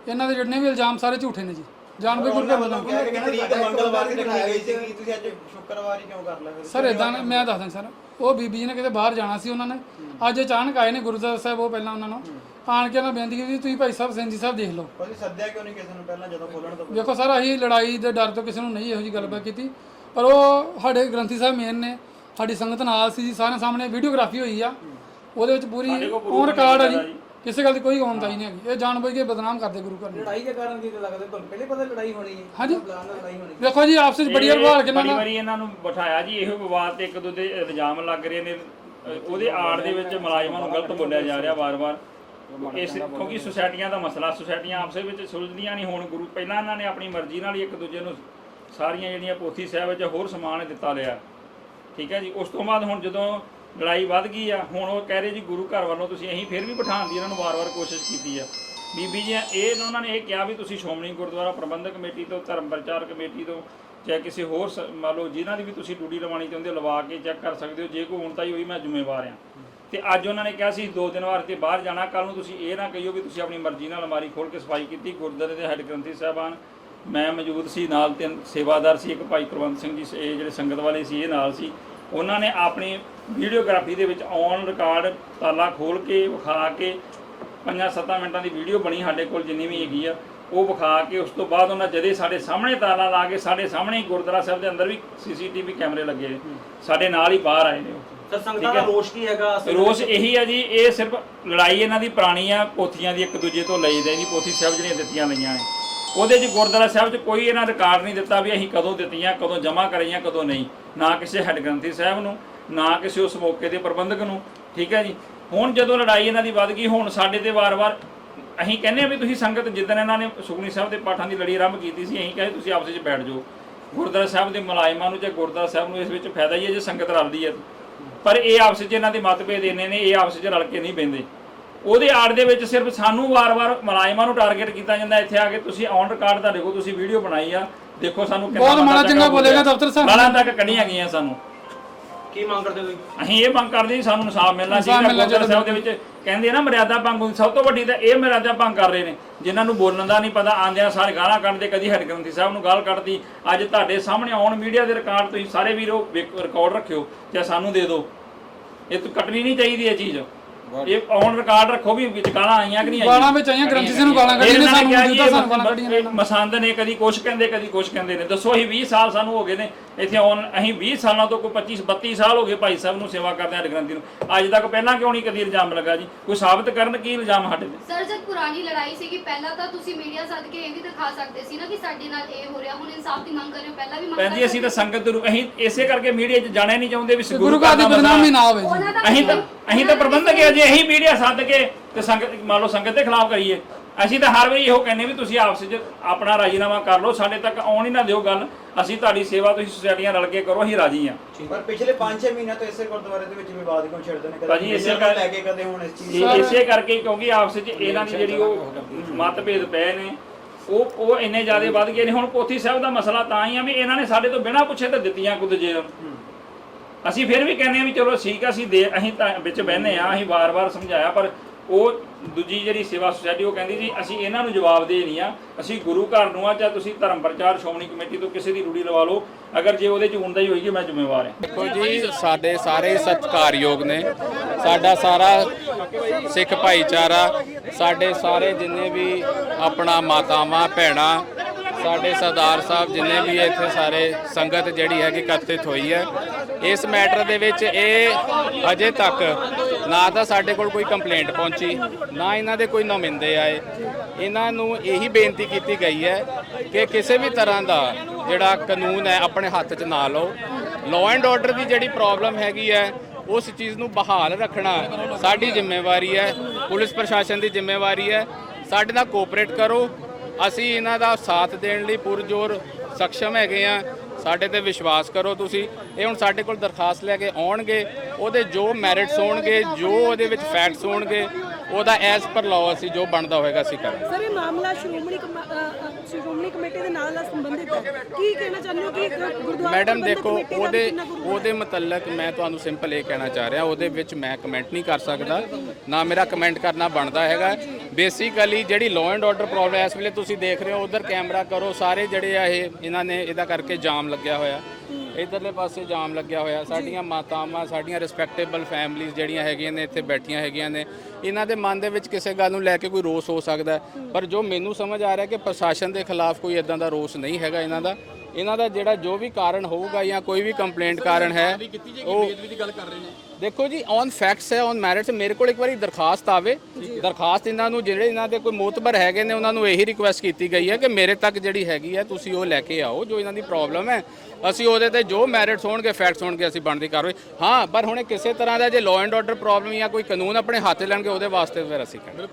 ਇਹਨਾਂ ਦੇ ਜਿੰਨੇ ਵੀ ਇਲਜ਼ਾਮ ਸਾਰੇ ਝੂਠੇ ਨੇ ਜੀ। ਜਾਣ ਬੁੱਝ ਕੇ ਬਦਨਾਮ ਤਰੀਕ ਮੰਗਲਵਾਰ ਦੀ ਰੱਖੀ ਗਈ ਸੀ। ਤੁਸੀਂ ਅੱਜ ਸ਼ੁੱਕਰਵਾਰ ਹੀ ਕਿਉਂ ਕਰ ਲਿਆ ਸਰ ਇਦਾਂ ਮੈਂ ਦੱਸਦਾ ਸਰ ਉਹ ਬੀਬੀ ਜੀ ਨੇ ਕਿਤੇ ਬਾਹਰ ਜਾਣਾ ਸੀ ਉਹਨਾਂ ਨੇ। ਅੱਜ ਅਚਾਨਕ ਆਏ ਨੇ ਗੁਰਦੁਆਰਾ ਸਾਹਿਬ ਉਹ ਪਹਿਲਾਂ ਉਹਨਾਂ ਨੂੰ। ਆਣ ਕੇ ਉਹਨਾਂ ਬੇਨਤੀ ਕੀਤੀ ਤੁਸੀਂ ਭਾਈ ਸਾਹਿਬ ਸਿੰਘ ਜੀ ਸਾਹਿਬ ਦੇਖ ਲਓ। ਤੁਸੀਂ ਸੱਦਿਆ ਕਿਉਂ ਨਹੀਂ ਕਿਸੇ ਨੂੰ? ਪਹਿਲਾਂ ਜਦੋਂ ਖੋਲਣ ਤੋਂ ਦੇਖੋ ਸਰ ਅਸੀਂ ਲੜਾਈ ਦੇ ਡਰ ਤੋਂ ਕਿਸੇ ਨੂੰ ਨਹੀਂ ਇਹੋ ਜੀ ਗੱਲਬਾਤ ਕੀਤੀ। ਪਰ ਉਹ ਸਾਡੇ ਗ੍ਰੰਥੀ ਸਾਹਿਬ ਮੇਨ ਨੇ ਸਾਡੀ ਸੰਗਤ ਨਾਲ ਸੀ ਜੀ ਸਾਰਿਆਂ ਸਾਹਮਣੇ ਵੀਡੀਓਗ੍ਰਾਫੀ ਹੋਈ ਆ। ਉਹਦੇ ਵਿੱਚ ਪੂਰੀ ਔਨ ਰਿਕਾਰਡ ਆ ਜੀ। ਕਿਸੇ ਗੱਲ ਦੀ ਕੋਈ ਹੋਂਦਾਈ ਨਹੀਂ ਹੈਗੀ। ਇਹ ਜਾਣਬੁੱਝ ਕੇ ਬਦਨਾਮ ਕਰਦੇ ਗੁਰੂ ਘਰ ਨੂੰ। ਲੜਾਈ ਦੇ ਕਾਰਨ ਕੀ ਲੱਗਦਾ? ਤੁਹਾਨੂੰ ਪਹਿਲੇ ਪਤਾ ਲੜਾਈ ਹੋਣੀ ਹੈ? ਹਾਂਜੀ। ਪਲਾਨ ਨਾਲ ਲੜਾਈ ਹੋਣੀ ਵੇਖੋ ਜੀ ਆਪਸ ਵਿੱਚ ਬੜੀ ਹਰਵਾਲ ਕੇ ਬੜੀ ਨਾਲ ਵਾਰੀ ਇਹਨਾਂ ਨੂੰ ਬਿਠਾਇਆ ਜੀ ਇਹੋ ਵਿਵਾਦ ਤੇ ਇੱਕ ਦੂਜੇ ਦੇ ਇਲਜ਼ਾਮ ਲੱਗ ਰਹੇ ਨੇ। ਅਹ ਉਹਦੇ ਆੜ ਦੇ ਵਿੱਚ ਮੁਲਾਜ਼ਮਾਂ ਨੂੰ ਗਲਤ ਬੋਲਿਆ ਜਾ ਰਿਹਾ ਵਾਰ-ਵਾਰ। ਇਸ ਕਿਉਂਕਿ ਸੁਸਾਇਟੀਆਂ ਦਾ ਮਸਲਾ ਸੁਸਾਇਟੀਆਂ ਆਪਸ ਵਿੱਚ ਸੁਲਝਦੀਆਂ ਨਹੀਂ ਹੁਣ। ਗੁਰੂ ਪਹਿਲਾਂ ਇਹਨਾਂ ਨੇ ਆਪਣੀ ਮਰਜ਼ੀ ਨਾਲ ਹੀ ਇੱਕ ਦੂਜੇ ਨੂੰ ਸਾਰੀਆਂ ਜਿਹੜੀਆਂ ਪੋਥੀ ਸਾਹਿਬ ਵਿੱਚ ਹੋਰ ਸਮਾਨ ਦਿੱਤਾ ਲਿਆ। ਠੀਕ ਹੈ ਜੀ? ਉਸ ਤੋਂ ਬਾਅਦ ਹੁਣ ਜਦੋਂ ਲੜਾਈ ਵੱਧ ਗਈ ਆ। ਹੁਣ ਉਹ ਕਹਿ ਰਹੇ ਜੀ, ਗੁਰੂ ਘਰ ਵੱਲੋਂ ਤੁਸੀਂ ਅਸੀਂ ਫਿਰ ਵੀ ਬਿਠਾਉਣ ਦੀ ਇਹਨਾਂ ਨੂੰ ਵਾਰ-ਵਾਰ ਕੋਸ਼ਿਸ਼ ਕੀਤੀ ਆ। ਬੀਬੀ ਜੀ, ਇਹ ਉਹਨਾਂ ਨੇ ਇਹ ਕਿਹਾ ਵੀ ਤੁਸੀਂ ਸ਼੍ਰੋਮਣੀ ਗੁਰਦੁਆਰਾ ਪ੍ਰਬੰਧਕ ਕਮੇਟੀ ਤੋਂ, ਧਰਮ ਪ੍ਰਚਾਰ ਕਮੇਟੀ ਤੋਂ, ਚਾਹੇ ਕਿਸੇ ਹੋਰ ਸ- ਮੰਨ ਲਓ ਜਿਨ੍ਹਾਂ ਦੀ ਵੀ ਤੁਸੀਂ ਡਿਊਟੀ ਲਵਾਉਣੀ ਚਾਹੁੰਦੇ ਹੋ, ਲਵਾ ਕੇ ਚੈੱਕ ਕਰ ਸਕਦੇ ਹੋ। ਜੇ ਕੋਈ ਹੁਣ ਤਾਂ ਹੀ ਹੋਈ, ਮੈਂ ਜ਼ਿੰਮੇਵਾਰ ਆ। ਤੇ ਅੱਜ ਉਹਨਾਂ ਨੇ ਕਿਹਾ ਸੀ, ਦੋ ਦਿਨ ਵਾਸਤੇ ਬਾਹਰ ਜਾਣਾ ਕੱਲ ਨੂੰ ਤੁਸੀਂ ਇਹ ਨਾ ਕਹੀਓ ਵੀ ਤੁਸੀਂ ਆਪਣੀ ਮਰਜ਼ੀ ਨਾਲ ਅਲਮਾਰੀ ਖੋਲ ਕੇ ਸਫ਼ਾਈ ਕੀਤੀ। ਗੁਰਦੁਆਰੇ ਦੇ ਹੈੱਡ ਗ੍ਰੰਥੀ ਸਾਹਿਬਾਨ, ਮੈਂ ਮੌਜੂਦ ਸੀ, ਨਾਲ ਤਿੰਨ ਸੇਵਾਦਾਰ ਸੀ, ਇੱਕ ਭਾਈ ਕੁਲਵੰਤ ਸਿੰਘ ਜੀ ਇਹ ਜਿਹੜੇ ਸੰਗਤ ਵਾਲੇ ਸੀ, ਇਹ ਨਾਲ ਸੀ। ਉਹਨਾਂ ਨੇ ਆਪਣੀ ਵੀਡੀਓਗ੍ਰਾਫੀ ਦੇ ਵਿੱਚ ਔਨ ਰਿਕਾਰਡ ਤਾਲਾ ਖੋਲ ਕੇ ਵਿਖਾ ਕੇ ਪੰਜਾਂ ਸੱਤਾਂ ਮਿੰਟਾਂ ਦੀ ਵੀਡੀਓ ਬਣੀ ਸਾਡੇ ਕੋਲ ਜਿੰਨੀ ਵੀ ਹੈਗੀ ਆ ਉਹ ਵਿਖਾ ਕੇ ਉਸ ਤੋਂ ਬਾਅਦ ਉਹਨਾਂ ਜਦੇ ਸਾਡੇ ਸਾਹਮਣੇ ਤਾਲਾ ਲਾ ਕੇ ਸਾਡੇ ਸਾਹਮਣੇ ਗੁਰਦੁਆਰਾ ਸਾਹਿਬ ਦੇ ਅੰਦਰ ਵੀ ਸੀਸੀਟੀਵੀ ਕੈਮਰੇ ਲੱਗੇ ਨੇ। ਸਾਡੇ ਨਾਲ ਹੀ ਬਾਹਰ ਆਏ ਨੇ ਸਰ ਸੰਗਤਾਂ ਦਾ। ਰੋਸ਼ ਕੀ ਹੈਗਾ? ਰੋਸ ਇਹੀ ਆ ਜੀ ਇਹ ਸਿਰਫ ਲੜਾਈ ਇਹਨਾਂ ਦੀ ਪੁਰਾਣੀ ਆ ਪੋਥੀਆਂ ਦੀ ਇੱਕ ਦੂਜੇ ਤੋਂ ਲਈ ਦੇ ਜੀ ਪੋਥੀ ਸਾਹਿਬ ਜਿਹੜੀਆਂ ਦਿੱਤੀਆਂ ਲਈਆਂ ਨੇ। ਉਹਦੇ 'ਚ ਗੁਰਦੁਆਰਾ ਸਾਹਿਬ 'ਚ ਕੋਈ ਇਹਨਾਂ ਰਿਕਾਰਡ ਨਹੀਂ ਦਿੱਤਾ ਵੀ ਅਸੀਂ ਕਦੋਂ ਦਿੱਤੀਆਂ ਕਦੋਂ ਜਮ੍ਹਾਂ ਕਰਾਈਆਂ ਕਦੋਂ ਨਹੀਂ। ਨਾ ਕਿਸੇ ਹੈੱਡ ਗ੍ਰੰਥੀ ਸਾਹਿਬ ਨੂੰ ਨਾ ਕਿਸੇ ਉਸ ਮੌਕੇ ਦੇ ਪ੍ਰਬੰਧਕ ਨੂੰ ਠੀਕ ਹੈ ਜੀ? ਹੁਣ ਜਦੋਂ ਲੜਾਈ ਇਹਨਾਂ ਦੀ ਵੱਧ ਗਈ ਹੁਣ ਸਾਡੇ ਤੇ ਵਾਰ-ਵਾਰ ਅਸੀਂ ਕਹਿੰਦੇ ਆ ਵੀ ਤੁਸੀਂ ਸੰਗਤ ਜਿੱਦਣ ਇਹਨਾਂ ਨੇ ਸੁਖਨੀ ਸਾਹਿਬ ਦੇ ਪਾਠਾਂ ਦੀ ਲੜੀ ਆਰੰਭ ਕੀਤੀ ਸੀ ਅਸੀਂ ਕਹਿੰਦੇ ਤੁਸੀਂ ਆਪਸ ਵਿੱਚ ਬੈਠ ਜਾਓ। ਗੁਰਦੁਆਰਾ ਸਾਹਿਬ ਦੇ ਮੁਲਾਜ਼ਮਾਂ ਨੂੰ ਜਾਂ ਗੁਰਦੁਆਰਾ ਸਾਹਿਬ ਨੂੰ ਇਸ ਵਿੱਚ ਫਾਇਦਾ ਹੀ ਹੈ ਜੇ ਸੰਗਤ ਰਲਦੀ ਹੈ। ਪਰ ਇਹ ਆਪਸ ਵਿੱਚ ਇਹਨਾਂ ਦੇ ਮਤਭੇਦ ਇੰਨੇ ਨੇ ਇਹ ਆਪਸ ਵਿੱਚ ਰਲ ਕੇ ਨਹੀਂ ਬਹਿੰਦੇ। ਉਹਦੇ ਆੜ ਦੇ ਵਿੱਚ ਸਿਰਫ ਸਾਨੂੰ ਵਾਰ-ਵਾਰ ਮੁਲਾਜ਼ਮਾਂ ਨੂੰ ਟਾਰਗੇਟ ਕੀਤਾ ਜਾਂਦਾ ਇੱਥੇ ਆ ਕੇ ਤੁਸੀਂ ਔਨ ਰਿਕਾਰਡ ਤੁਹਾਡੇ ਕੋਲ ਤੁਸੀਂ ਵੀਡੀਓ ਬਣਾਈ ਆ। ਦੇਖੋ ਸਾਨੂੰ ਬਹੁਤ ਮਾੜਾ ਚੰਗਾ ਬੋਲੇਗਾ ਦਫ਼ਤਰ ਸਾਹਿਬ। ਗਾਲਾਂ ਤੱਕ ਕੱਢੀਆਂ ਗਈਆਂ ਸਾਨੂੰ। ਕੀ ਮੰਗ ਕਰਦੇ ਹੋ ਤੁਸੀਂ? ਅਸੀਂ ਇਹ ਮੰਗ ਕਰਦੇ ਜੀ ਸਾਨੂੰ ਇਨਸਾਫ ਮਿਲਣਾ ਇਨਸਾਫ ਚਾਹੀਦਾ ਮਿਲਣਾ ਗੁਰਦੁਆਰਾ ਸਾਹਿਬ ਦੇ ਵਿੱਚ। ਕਹਿੰਦੇ ਆ ਨਾ ਮਰਿਆਦਾ ਭੰਗ ਹੁੰਦੀ ਸਭ ਤੋਂ ਵੱਡੀ ਤਾਂ ਇਹ ਮਰਿਆਦਾ ਭੰਗ ਕਰ ਰਹੇ ਨੇ ਜਿਨ੍ਹਾਂ ਨੂੰ ਬੋਲਣ ਦਾ ਨਹੀਂ ਪਤਾ ਆਂਦਿਆਂ ਸਾਰੇ ਗਾਲਾਂ ਕੱਢਦੇ ਕਦੀ ਹੈਡ ਗ੍ਰੰਥੀ ਸਾਹਿਬ ਨੂੰ ਗਾਲ ਕੱਢਦੀ। ਅੱਜ ਤੁਹਾਡੇ ਸਾਹਮਣੇ ਆਉਣ ਮੀਡੀਆ ਦੇ ਰਿਕਾਰਡ ਤੁਸੀਂ ਸਾਰੇ ਵੀਰੋ ਰਿਕਾਰਡ ਰੱਖਿਓ ਜਾਂ ਸਾਨੂੰ ਦੇ ਦਿਓ। ਇਹ ਤਾਂ ਕੱਟਣੀ ਨਹੀਂ ਚਾਹੀਦੀ ਇਹ ਚੀਜ਼। ਇਹ ਔਨ ਰਿਕਾਰਡ ਰੱਖੋ ਵੀ ਵਿੱਚ ਗਾਲਾਂ ਆਈਆਂ ਕਿ ਨਹੀਂ ਆਈਆਂ। ਗਾਲਾਂ ਵਿੱਚ ਆਈਆਂ, ਗ੍ਰੰਥੀ ਸਿੰਘ ਨੂੰ ਗਾਲਾਂ ਕੱਢੀਆਂ ਨੇ, ਸਾਨੂੰ ਇਹ ਸਾਨੂੰ ਗਾਲਾਂ ਕੱਢੀਆਂ ਨੇ ਇਹ ਮਸੰਦ ਨੇ ਕਦੀ ਕੁਛ ਕਹਿੰਦੇ ਕਦੀ ਕੁਛ ਕਹਿੰਦੇ ਨੇ। ਦੱਸੋ ਅਸੀਂ 20 ਸਾਲ ਸਾਨੂੰ ਹੋ ਗਏ ਨੇ ਇੱਥੇ ਆਉਣ ਅਸੀਂ 20 ਸਾਲਾਂ ਤੋਂ ਕੋਈ 25 32 ਸਾਲ ਹੋ ਗਏ ਭਾਈ ਸਾਹਿਬ ਨੂੰ ਸੇਵਾ ਕਰਦੇ ਆ ਗ੍ਰੰਥੀ ਨੂੰ। ਅੱਜ ਤੱਕ ਪਹਿਲਾਂ ਕਿਉਂ ਨਹੀਂ ਕਦੀ ਇਲਜ਼ਾਮ ਲੱਗਾ ਜੀ? ਕੋਈ ਸਾਬਤ ਕਰਨ ਕੀ ਇਲਜ਼ਾਮ ਸਾਡੇ ਤੇ? ਸਰ ਜਦ ਪੁਰਾਣੀ ਲੜਾਈ ਸੀਗੀ ਪਹਿਲਾਂ ਤਾਂ ਤੁਸੀਂ ਮੀਡੀਆ ਸੱਦ ਕੇ ਇਹ ਵੀ ਦਿਖਾ ਸਕਦੇ ਸੀ ਨਾ ਕਿ ਸਾਡੇ ਨਾਲ ਇਹ ਹੋ ਰਿਹਾ। ਹੁਣ ਇਨਸਾਫ ਦੀ ਮੰਗ ਕਰ ਰਹੇ ਹੋ ਪਹਿਲਾਂ ਵੀ ਮੰਗ ਜੀ ਅਸੀਂ ਤਾਂ ਸੰਗਤ ਨੂੰ ਅਸੀਂ ਇਸੇ ਕਰਕੇ ਮੀਡੀਆ 'ਚ ਜਾਣਾ ਨਹੀਂ ਚਾਹੁੰਦੇ ਵੀ ਗੁਰੂ ਘਰ ਦੀ ਬਦਨਾਮੀ ਨਾ ਹੋਵੇ ਅਸੀਂ ਤਾਂ ਅਸੀਂ ਤਾਂ ਪ੍ਰਬੰਧਕ ਹਾਂ ਜੇ ਅਸੀਂ ਮੀਡੀਆ ਸੱਦ ਕੇ ਤੇ ਸੰਗਤ ਮੰਨ ਲਓ ਸੰਗਤ ਦੇ ਖਿਲਾਫ ਕਰੀਏ। ਅਸੀਂ ਤਾਂ ਹਰ ਵਾਰੀ ਇਹੋ ਕਹਿੰਦੇ ਵੀ ਤੁਸੀਂ ਆਪਸ ਵਿੱਚ ਆਪਣਾ ਰਾਜੀਨਾਮਾ ਕਰ ਲਓ ਸਾਡੇ ਤੱਕ ਆਉਣ ਹੀ ਨਾ ਦਿਓ ਗੱਲ। ਅਸੀਂ ਤੁਹਾਡੀ ਸੇਵਾ ਤੁਸੀਂ ਸੁਸਾਇਟੀਆਂ ਰਲ ਕੇ ਕਰੋ ਅਸੀਂ ਰਾਜੀ ਹਾਂ। ਪਰ ਪਿਛਲੇ 5-6 ਮਹੀਨਿਆਂ ਤੋਂ ਇਸੇ ਗੁਰਦੁਆਰੇ ਦੇ ਵਿੱਚ ਵਿਵਾਦ ਕਿਉਂ ਛਿੜਦੇ ਨੇ? ਭਾਜੀ, ਇਸੇ ਕਰ- ਲੈ ਕੇ ਕਦੇ ਹੁਣ ਇਸ ਚੀਜ਼ ਇਹ ਇਸੇ ਕਰਕੇ ਕਿਉਂਕਿ ਆਪਸ ਵਿੱਚ ਇਹਨਾਂ ਦੀ ਜਿਹੜੀ ਉਹ ਮਤਭੇਦ ਪਏ ਨੇ। ਉਹ ਉਹ ਇੰਨੇ ਜ਼ਿਆਦਾ ਵੱਧ ਗਏ ਨੇ। ਹੁਣ ਪੋਥੀ ਸਾਹਿਬ ਦਾ ਮਸਲਾ ਤਾਂ ਹੀ ਆ ਵੀ ਇਹਨਾਂ ਨੇ ਸਾਡੇ ਤੋਂ ਬਿਨਾਂ ਪੁੱਛੇ ਤਾਂ ਦਿੱਤੀਆਂ ਕੁਝ ਜੇ ਅਸੀਂ ਫਿਰ ਵੀ ਕਹਿੰਦੇ ਆ ਵੀ ਚਲੋ ਠੀਕ ਆ, ਅਸੀਂ ਦੇ ਅਸੀਂ ਤਾਂ ਵਿੱਚ ਬਹਿੰਦੇ ਆ ਅਸੀਂ ਵਾਰ-ਵਾਰ ਸਮਝਾਇਆ, ਪਰ ਉਹ ਦੂਜੀ ਜਿਹੜੀ ਸੇਵਾ ਸੁਸਾਇਟੀ, ਉਹ ਕਹਿੰਦੀ ਜੀ, ਅਸੀਂ ਇਹਨਾਂ ਨੂੰ ਜਵਾਬ ਦੇ ਨਹੀਂ ਆ। ਅਸੀਂ ਗੁਰੂ ਘਰ ਨੂੰ ਆ, ਜਾਂ ਤੁਸੀਂ ਧਰਮ ਪ੍ਰਚਾਰ, ਸ਼੍ਰੋਮਣੀ ਕਮੇਟੀ ਤੋਂ ਕਿਸੇ ਦੀ ਰੂੜੀ ਲਵਾ ਲਓ। ਅਗਰ ਜੇ ਉਹਦੇ ਚ ਹੁੰਦਾ ਹੀ ਹੋਏਗੀ, ਮੈਂ ਜ਼ਿੰਮੇਵਾਰ ਹਾਂ। ਦੇਖੋ ਜੀ, ਸਾਡੇ ਸਾਰੇ ਸਤਿਕਾਰਯੋਗ ਨੇ। ਸਾਡਾ ਸਾਰਾ ਸਿੱਖ ਭਾਈਚਾਰਾ, ਸਾਡੇ ਸਾਰੇ ਜਿੰਨੇ ਵੀ ਆਪਣਾ ਮਾਤਾਵਾਂ, ਭੈਣਾਂ, ਸਾਡੇ ਸਰਦਾਰ ਸਾਹਿਬ ਜਿੰਨੇ ਵੀ ਇੱਥੇ ਸਾਰੇ ਸੰਗਤ ਜਿਹੜੀ ਹੈਗੀ ਇਕੱਠਿਤ ਹੋਈ ਹੈ ਇਸ ਮੈਟਰ ਦੇ ਵਿੱਚ ਇਹ ਅਜੇ ਤੱਕ ਨਾ ਤਾਂ ਸਾਡੇ ਕੋਲ ਕੋਈ ਕੰਪਲੇਂਟ ਪਹੁੰਚੀ, ਨਾ ਇਹਨਾਂ ਦੇ ਕੋਈ ਨੁਮਾਇੰਦੇ ਆਏ। ਇਹਨਾਂ ਨੂੰ ਇਹੀ ਬੇਨਤੀ ਕੀਤੀ ਗਈ ਹੈ ਕਿ ਕਿਸੇ ਵੀ ਤਰ੍ਹਾਂ ਦਾ ਜਿਹੜਾ ਕਾਨੂੰਨ ਹੈ, ਆਪਣੇ ਹੱਥ 'ਚ ਨਾ ਲਓ। ਲਾਅ ਐਂਡ ਆਰਡਰ ਦੀ ਜਿਹੜੀ ਪ੍ਰੋਬਲਮ ਹੈਗੀ ਹੈ, ਉਸ ਚੀਜ਼ ਨੂੰ ਬਹਾਲ ਰੱਖਣਾ ਸਾਡੀ ਜ਼ਿੰਮੇਵਾਰੀ ਹੈ, ਪੁਲਿਸ ਪ੍ਰਸ਼ਾਸਨ ਦੀ ਜ਼ਿੰਮੇਵਾਰੀ ਹੈ। ਸਾਡੇ ਨਾਲ ਕੋਆਪਰੇਟ ਕਰੋ। ਅਸੀਂ ਇਹਨਾਂ ਦਾ ਸਾਥ ਦੇਣ ਲਈ ਪੁਰਜੋਰ ਸક્ષਮ ਹੈਗੇ ਆ ਸਾਡੇ ਤੇ ਵਿਸ਼ਵਾਸ ਕਰੋ ਤੁਸੀਂ। ਇਹ ਹੁਣ ਸਾਡੇ ਕੋਲ ਦਰਖਾਸਤ ਲੈ ਕੇ ਆਉਣਗੇ, ਉਹਦੇ ਜੋ ਮੈਰਿਟਸ ਹੋਣਗੇ, ਜੋ ਉਹਦੇ ਵਿੱਚ ਫੈਕਟਸ ਹੋਣਗੇ ਉਹਦਾ ਐਸ ਪਰ ਲਾਅ ਅਸੀਂ ਜੋ ਬਣਦਾ ਹੋਏਗਾ ਅਸੀਂ ਕਰਾਂਗੇ। ਸਰ ਇਹ ਮਾਮਲਾ ਸ਼੍ਰੋਮਣੀ ਕਮਾ- ਅ, ਅ, ਸ਼੍ਰੋਮਣੀ ਕਮੇਟੀ ਦੇ ਨਾਲ ਨਾਲ ਸੰਬੰਧਿਤ ਹੈ। ਕੀ ਕਹਿਣਾ ਚਾਹੁੰਦੇ ਹੋ ਕਿ ਗੁਰਦੁਆਰਾ ਮੈਡਮ ਪ੍ਰਬੰਧਕ ਦੇਖੋ ਕਮੇਟੀ ਦਾ ਵੀ ਉਹਦੇ ਕਿੰਨਾ ਉਹਦੇ ਮੁਤਲਕ ਮੈਂ ਤੁਹਾਨੂੰ ਸਿੰਪਲ ਇਹ ਕਹਿਣਾ ਚਾਹ ਰਿਹਾ ਉਹਦੇ ਵਿੱਚ ਮੈਂ ਕਮੈਂਟ ਨਹੀਂ ਕਰ ਸਕਦਾ। ਨਾ ਮੇਰਾ ਕਮੈਂਟ ਕਰਨਾ ਬਣਦਾ ਹੈਗਾ। ਬੇਸਿਕਲੀ ਜਿਹੜੀ ਲਾਅ ਐਂਡ ਆਰਡਰ ਪ੍ਰੋਬਲਮ ਇਸ ਵੇਲੇ ਤੁਸੀਂ ਦੇਖ ਰਹੇ ਹੋ ਉਧਰ ਕੈਮਰਾ ਕਰੋ ਸਾਰੇ ਜਿਹੜੇ ਆ ਇਹ ਇਹਨਾਂ ਨੇ ਇਹਦਾ ਕਰਕੇ ਜਾਮ ਲੱਗਿਆ ਹੋਇਆ। ਇਧਰਲੇ ਪਾਸੇ ਜਾਮ ਲੱਗਿਆ ਹੋਇਆ। ਸਾਡੀਆਂ ਮਾਤਾਵਾਂ ਸਾਡੀਆਂ ਰਿਸਪੈਕਟੇਬਲ ਫੈਮਲੀਆਂ ਜਿਹੜੀਆਂ ਹੈਗੀਆਂ ਨੇ ਇੱਥੇ ਬੈਠੀਆਂ ਹੈਗੀਆਂ ਨੇ ਇਹਨਾਂ ਦੇ ਮਨ ਦੇ ਵਿੱਚ ਕਿਸੇ ਗੱਲ ਨੂੰ ਲੈ ਕੇ ਕੋਈ ਰੋਸ ਹੋ ਸਕਦਾ। ਪਰ ਜੋ ਮੈਨੂੰ ਸਮਝ ਆ ਰਿਹਾ ਕਿ ਪ੍ਰਸ਼ਾਸਨ ਦੇ ਖਿਲਾਫ ਕੋਈ ਇਦਾਂ ਦਾ ਰੋਸ ਨਹੀਂ ਹੈਗਾ ਇਹਨਾਂ ਦਾ। ਇਹਨਾਂ ਦਾ ਜਿਹੜਾ ਜੋ ਵੀ ਕਾਰਨ ਹੋਊਗਾ ਜਾਂ ਕੋਈ ਵੀ ਕੰਪਲੇਂਟ ਕਾਰਨ ਹੈ ਉਹ ਦੇਖੋ ਜੀ ਔਨ ਫੈਕਟਸ ਹੈ ਔਨ ਮੈਰਿਟਸ ਮੇਰੇ ਕੋਲ ਇੱਕ ਵਾਰੀ ਦਰਖਾਸਤ ਆਵੇ। ਦਰਖਾਸਤ ਇਹਨਾਂ ਨੂੰ ਜਿਹੜੇ ਇਹਨਾਂ ਦੇ ਕੋਈ ਮੋਤਬਰ ਹੈਗੇ ਨੇ ਉਹਨਾਂ ਨੂੰ ਇਹੀ ਰਿਕੁਐਸਟ ਕੀਤੀ ਗਈ ਹੈ ਕਿ ਮੇਰੇ ਤੱਕ ਜਿਹੜੀ ਹੈਗੀ ਹੈ ਤੁਸੀਂ ਉਹ ਲੈ ਕੇ ਆਓ ਜੋ ਇਹਨਾਂ ਦੀ ਪ੍ਰੋਬਲਮ ਹੈ। ਅਸੀਂ ਉਹਦੇ ਤੇ ਜੋ ਮੈਰਿਟਸ ਹੋਣਗੇ ਫੈਕਟਸ ਹੋਣਗੇ ਅਸੀਂ ਬਣਦੀ ਕਾਰਵਾਈ। ਹਾਂ ਪਰ ਹੁਣ ਇਹ ਕਿਸੇ ਤਰ੍ਹਾਂ ਦਾ ਜੇ ਲਾਅ ਐਂਡ ਆਰਡਰ ਪ੍ਰੋਬਲਮ ਜਾਂ ਕੋਈ ਕਾਨੂੰਨ ਆਪਣੇ ਹੱਥ ਲੈਣਗੇ ਉਹਦੇ ਵਾਸਤੇ ਫਿਰ ਅਸੀਂ ਕਰਾਂਗੇ।